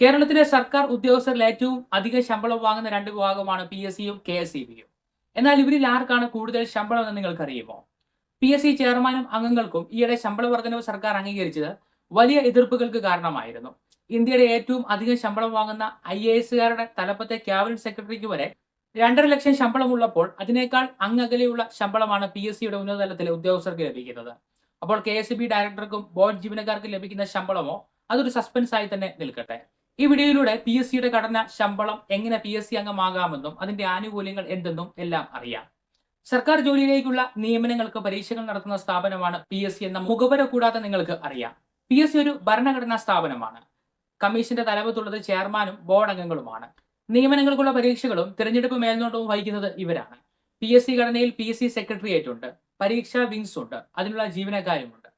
കേരളത്തിലെ സർക്കാർ ഉദ്യോഗസ്ഥരിൽ ഏറ്റവും അധികം ശമ്പളം വാങ്ങുന്ന രണ്ട് വിഭാഗമാണ് പി എസ് സിയും കെ എസ് ഇ ബിയും എന്നാൽ ഇവരിൽ ആർക്കാണ് കൂടുതൽ ശമ്പളം എന്ന് നിങ്ങൾക്കറിയുമോ? പി എസ് സി ചെയർമാനും അംഗങ്ങൾക്കും ഈയിടെ ശമ്പള വർധനവ് സർക്കാർ അംഗീകരിച്ചത് വലിയ എതിർപ്പുകൾക്ക് കാരണമായിരുന്നു. ഇന്ത്യയുടെ ഏറ്റവും അധികം ശമ്പളം വാങ്ങുന്ന ഐ എ എസുകാരുടെ തലപ്പത്തെ ക്യാബിനറ്റ് സെക്രട്ടറിക്ക് വരെ രണ്ടര ലക്ഷം ശമ്പളമുള്ളപ്പോൾ അതിനേക്കാൾ അങ്ങകലെയുള്ള ശമ്പളമാണ് പി എസ് സിയുടെ ഉന്നതതലത്തിലെ ഉദ്യോഗസ്ഥർക്ക് ലഭിക്കുന്നത്. അപ്പോൾ കെ എസ് ബി ഡയറക്ടർക്കും ബോർഡ് ജീവനക്കാർക്കും ലഭിക്കുന്ന ശമ്പളമോ അതൊരു സസ്പെൻസ് ആയി തന്നെ നിൽക്കട്ടെ. ഈ വീഡിയോയിലൂടെ പി എസ് സിയുടെ ഘടന ശമ്പളം എങ്ങനെ പി എസ് സി അംഗമാകാമെന്നും അതിന്റെ ആനുകൂല്യങ്ങൾ എന്തെന്നും എല്ലാം അറിയാം. സർക്കാർ ജോലിയിലേക്കുള്ള നിയമനങ്ങൾക്ക് പരീക്ഷകൾ നടത്തുന്ന സ്ഥാപനമാണ് പി എസ് സി എന്ന മുഖപര കൂടാതെ നിങ്ങൾക്ക് അറിയാം. പി എസ് സി ഒരു ഭരണഘടനാ സ്ഥാപനമാണ്. കമ്മീഷന്റെ തലവത്തുള്ളത് ചെയർമാനും ബോർഡ് അംഗങ്ങളുമാണ്. നിയമനങ്ങൾക്കുള്ള പരീക്ഷകളും തിരഞ്ഞെടുപ്പ് മേൽനോട്ടവും വഹിക്കുന്നത് ഇവരാണ്. പി എസ് സി ഘടനയിൽ പി എസ് സി സെക്രട്ടേറിയറ്റ് ഉണ്ട് പരീക്ഷാ വിങ്സ് ഉണ്ട്. അതിനുള്ള ജീവനക്കാരുമുണ്ട്.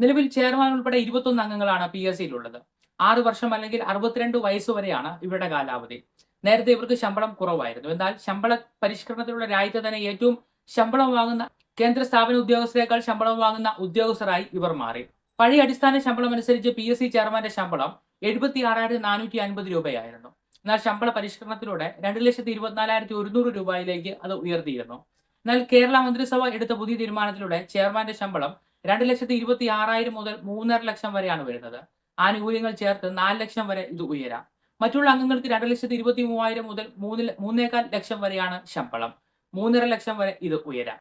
നിലവിൽ ചെയർമാൻ ഉൾപ്പെടെ ഇരുപത്തൊന്ന് അംഗങ്ങളാണ് പി എസ് സിയിലുള്ളത് ആറ് വർഷം അല്ലെങ്കിൽ അറുപത്തിരണ്ട് വയസ്സ് വരെയാണ് ഇവരുടെ കാലാവധി. നേരത്തെ ഇവർക്ക് ശമ്പളം കുറവായിരുന്നു. എന്നാൽ ശമ്പള പരിഷ്കരണത്തിലുള്ള രാജ്യത്തെ തന്നെ ഏറ്റവും ശമ്പളം വാങ്ങുന്ന കേന്ദ്ര സ്ഥാപന ഉദ്യോഗസ്ഥരെക്കാൾ ശമ്പളം വാങ്ങുന്ന ഉദ്യോഗസ്ഥരായി ഇവർ മാറി. പഴയ അടിസ്ഥാന ശമ്പളം അനുസരിച്ച് പി എസ് സി ചെയർമാന്റെ ശമ്പളം എഴുപത്തി ആറായിരത്തി നാനൂറ്റി അൻപത് രൂപയായിരുന്നു. എന്നാൽ ശമ്പള പരിഷ്കരണത്തിലൂടെ രണ്ട് ലക്ഷത്തി ഇരുപത്തിനാലായിരത്തി ഒരുന്നൂറ് രൂപയിലേക്ക് അത് ഉയർത്തിയിരുന്നു. എന്നാൽ കേരള മന്ത്രിസഭ എടുത്ത പുതിയ തീരുമാനത്തിലൂടെ ചെയർമാന്റെ ശമ്പളം രണ്ട് ലക്ഷത്തി ഇരുപത്തി ആറായിരം മുതൽ മൂന്നര ലക്ഷം വരെയാണ് വരുന്നത്. ആനുകൂല്യങ്ങൾ ചേർത്ത് നാല് ലക്ഷം വരെ ഇത് ഉയരാം. മറ്റുള്ള അംഗങ്ങൾക്ക് രണ്ട് ലക്ഷത്തി ഇരുപത്തി മൂവായിരം മുതൽ മൂന്ന് മൂന്നേകാൽ ലക്ഷം വരെയാണ് ശമ്പളം. മൂന്നര ലക്ഷം വരെ ഇത് ഉയരാം.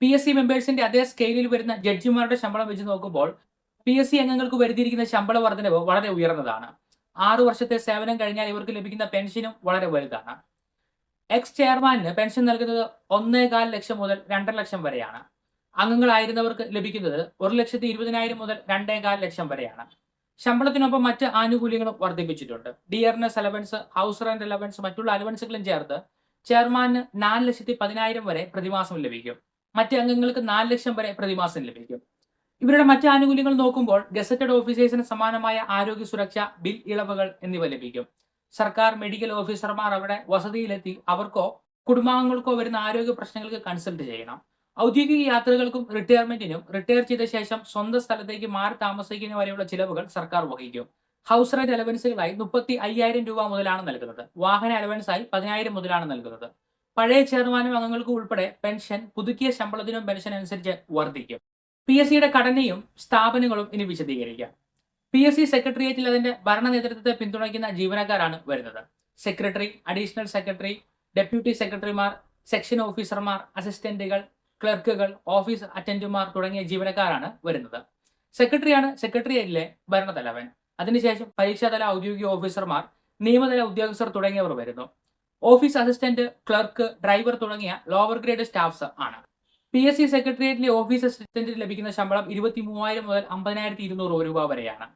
പി എസ് സി മെമ്പേഴ്സിന്റെ അതേ സ്കെയിലിൽ വരുന്ന ജഡ്ജിമാരുടെ ശമ്പളം വെച്ച് നോക്കുമ്പോൾ പി എസ് സി അംഗങ്ങൾക്ക് വരുത്തിയിരിക്കുന്ന ശമ്പള വർധനവ് വളരെ ഉയർന്നതാണ്. ആറു വർഷത്തെ സേവനം കഴിഞ്ഞാൽ ഇവർക്ക് ലഭിക്കുന്ന പെൻഷനും വളരെ വലുതാണ്. എക്സ് ചെയർമാനിന് പെൻഷൻ നൽകുന്നത് ഒന്നേകാൽ ലക്ഷം മുതൽ രണ്ടര ലക്ഷം വരെയാണ്. അംഗങ്ങളായിരുന്നവർക്ക് ലഭിക്കുന്നത് ഒരു ലക്ഷത്തി ഇരുപതിനായിരം മുതൽ രണ്ടേകാൽ ലക്ഷം വരെയാണ്. ശമ്പളത്തിനൊപ്പം മറ്റ് ആനുകൂല്യങ്ങളും വർദ്ധിപ്പിച്ചിട്ടുണ്ട്. Dearness allowance house rent allowance മറ്റുള്ള അലവൻസുകളും ചേർത്ത് ചെയർമാന് നാല് ലക്ഷത്തി പതിനായിരം വരെ പ്രതിമാസം ലഭിക്കും. മറ്റ് അംഗങ്ങൾക്ക് നാല് ലക്ഷം വരെ പ്രതിമാസം ലഭിക്കും. ഇവരുടെ മറ്റ് ആനുകൂല്യങ്ങൾ നോക്കുമ്പോൾ ഗസറ്റഡ് ഓഫീസേഴ്സിന് സമാനമായ ആരോഗ്യ സുരക്ഷ ബിൽ ഇളവുകൾ എന്നിവ ലഭിക്കും. സർക്കാർ മെഡിക്കൽ ഓഫീസർമാർ അവിടെ വസതിയിലെത്തി അവർക്കോ കുടുംബാംഗങ്ങൾക്കോ വരുന്ന ആരോഗ്യ പ്രശ്നങ്ങൾക്ക് കൺസൾട്ട് ചെയ്യണം. ഔദ്യോഗിക യാത്രകൾക്കും റിട്ടയർമെന്റിനും റിട്ടയർ ചെയ്ത ശേഷം സ്വന്തം സ്ഥലത്തേക്ക് മാറി താമസിക്കുന്ന വരെയുള്ള ചിലവുകൾ സർക്കാർ വഹിക്കും. ഹൗസ് റെന്റ് അലവൻസുകളായി മുപ്പത്തി അയ്യായിരം രൂപ മുതലാണ് നൽകുന്നത്. വാഹന അലവൻസായി പതിനായിരം മുതലാണ് നൽകുന്നത്. പഴയ ചെയർമാനും അംഗങ്ങൾക്കും ഉൾപ്പെടെ പെൻഷൻ പുതുക്കിയ ശമ്പളത്തിനും പെൻഷൻ അനുസരിച്ച് വർദ്ധിക്കും. പി എസ് സിയുടെ ഘടനയും സ്ഥാപനങ്ങളും ഇനി വിശദീകരിക്കാം. പി എസ് സി സെക്രട്ടേറിയറ്റിൽ അതിന്റെ ഭരണ നേതൃത്വത്തെ പിന്തുണയ്ക്കുന്ന ജീവനക്കാരാണ് വരുന്നത്. സെക്രട്ടറി അഡീഷണൽ സെക്രട്ടറി ഡെപ്യൂട്ടി സെക്രട്ടറിമാർ സെക്ഷൻ ഓഫീസർമാർ അസിസ്റ്റന്റുകൾ ക്ലർക്കുകൾ ഓഫീസ് അറ്റൻഡുമാർ തുടങ്ങിയ ജീവനക്കാരാണ് വരുന്നത്. സെക്രട്ടറിയാണ് സെക്രട്ടേറിയറ്റിലെ ഭരണതലവൻ. അതിനുശേഷം പരീക്ഷാതല ഔദ്യോഗിക ഓഫീസർമാർ നിയമതല ഉദ്യോഗസ്ഥർ തുടങ്ങിയവർ വരുന്നു. ഓഫീസ് അസിസ്റ്റന്റ് ക്ലർക്ക് ഡ്രൈവർ തുടങ്ങിയ ലോവർ ഗ്രേഡ് സ്റ്റാഫ്സ് ആണ്. പി എസ് സി സെക്രട്ടേറിയറ്റിലെ ഓഫീസ് അസിസ്റ്റന്റിന് ലഭിക്കുന്ന ശമ്പളം ഇരുപത്തി മൂവായിരം മുതൽ അമ്പതിനായിരത്തി ഇരുന്നൂറ് രൂപ വരെയാണ്.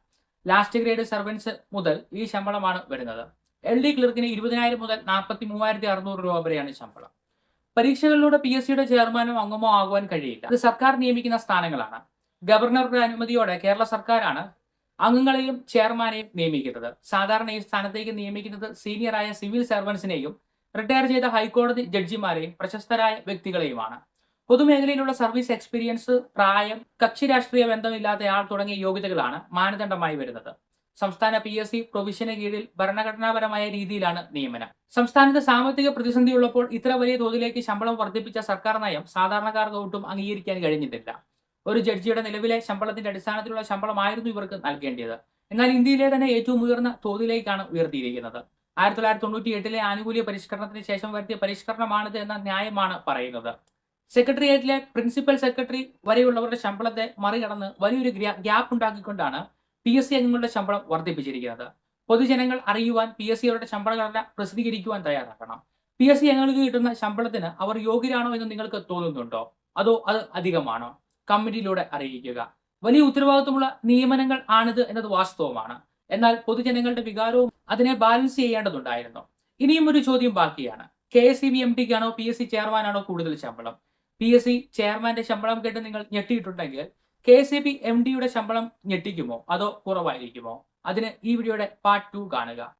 ലാസ്റ്റ് ഗ്രേഡ് സർവൻസ് മുതൽ ഈ ശമ്പളമാണ് വരുന്നത്. എൽ ഡി ക്ലർക്കിന് ഇരുപതിനായിരം മുതൽ നാൽപ്പത്തി മൂവായിരത്തി അറുന്നൂറ് രൂപ വരെയാണ് ശമ്പളം. പരീക്ഷകളിലൂടെ പി എസ് സിയുടെ ചെയർമാനോ അംഗമോ ആകുവാൻ കഴിയില്ല. അത് സർക്കാർ നിയമിക്കുന്ന സ്ഥാനങ്ങളാണ്. ഗവർണറുടെ അനുമതിയോടെ കേരള സർക്കാരാണ് അംഗങ്ങളെയും ചെയർമാനെയും നിയമിക്കുന്നത്. സാധാരണ ഈ സ്ഥാനത്തേക്ക് നിയമിക്കുന്നത് സീനിയറായ സിവിൽ സർവൻസിനെയും റിട്ടയർ ചെയ്ത ഹൈക്കോടതി ജഡ്ജിമാരെയും പ്രശസ്തരായ വ്യക്തികളെയുമാണ്. പൊതുമേഖലയിലുള്ള സർവീസ് എക്സ്പീരിയൻസ് പ്രായം കക്ഷി രാഷ്ട്രീയ ബന്ധമില്ലാത്ത ആൾ തുടങ്ങിയ യോഗ്യതകളാണ് മാനദണ്ഡമായി വരുന്നത്. സംസ്ഥാന പി എസ് സി പ്രൊവിഷന് കീഴിൽ ഭരണഘടനാപരമായ രീതിയിലാണ് നിയമനം. സംസ്ഥാനത്ത് സാമ്പത്തിക പ്രതിസന്ധിയുള്ളപ്പോൾ ഇത്ര വലിയ തോതിലേക്ക് ശമ്പളം വർദ്ധിപ്പിച്ച സർക്കാർ നയം സാധാരണക്കാർക്ക് ഒട്ടും അംഗീകരിക്കാൻ കഴിഞ്ഞിട്ടില്ല. ഒരു ജഡ്ജിയുടെ നിലവിലെ ശമ്പളത്തിന്റെ അടിസ്ഥാനത്തിലുള്ള ശമ്പളമായിരുന്നു ഇവർക്ക് നൽകേണ്ടത് എന്നാൽ ഇന്ത്യയിലെ തന്നെ ഏറ്റവും ഉയർന്ന തോതിലേക്കാണ് ഉയർത്തിയിരിക്കുന്നത്. ആയിരത്തി തൊള്ളായിരത്തി തൊണ്ണൂറ്റി എട്ടിലെ ആനുകൂല്യ പരിഷ്കരണത്തിന് ശേഷം വരുത്തിയ പരിഷ്കരണമാണിത് എന്ന ന്യായമാണ് പറയുന്നത്. സെക്രട്ടേറിയറ്റിലെ പ്രിൻസിപ്പൽ സെക്രട്ടറി വരെയുള്ളവരുടെ ശമ്പളത്തെ മറികടന്ന് വലിയൊരു ഗ്യാ- ഗ്യാപ്പ് ഉണ്ടാക്കിക്കൊണ്ടാണ് പി എസ് സി അംഗങ്ങളുടെ ശമ്പളം വർദ്ധിപ്പിച്ചിരിക്കുന്നത്. പൊതുജനങ്ങൾ അറിയുവാൻ പി എസ് സി അവരുടെ പ്രസിദ്ധീകരിക്കുവാൻ തയ്യാറാക്കണം പി എസ് സി അംഗങ്ങൾക്ക് കിട്ടുന്ന ശമ്പളത്തിന് അവർ യോഗ്യരാണോ എന്ന് നിങ്ങൾക്ക് തോന്നുന്നുണ്ടോ? അതോ അത് അധികമാണോ? കമ്മിറ്റിയിലൂടെ അറിയിക്കുക. വലിയ ഉത്തരവാദിത്വമുള്ള നിയമനങ്ങൾ ആണിത് എന്നത് വാസ്തവമാണ്. എന്നാൽ പൊതുജനങ്ങളുടെ വികാരവും അതിനെ ബാലൻസ് ചെയ്യേണ്ടതുണ്ടായിരുന്നു. ഇനിയും ഒരു ചോദ്യം ബാക്കിയാണ്. K S C B M ടിക്കാണോ P S C ചെയർമാനാണോ കൂടുതൽ ശമ്പളം? പി എസ് സി ചെയർമാന്റെ ശമ്പളം കേട്ട് നിങ്ങൾ ഞെട്ടിയിട്ടുണ്ടെങ്കിൽ കെ സി ബി എം ഡിയുടെ ശമ്പളം ഞെട്ടിക്കുമോ? അതോ കുറവായിരിക്കുമോ? അതിന് ഈ വീഡിയോയുടെ പാർട്ട് ടു കാണുക.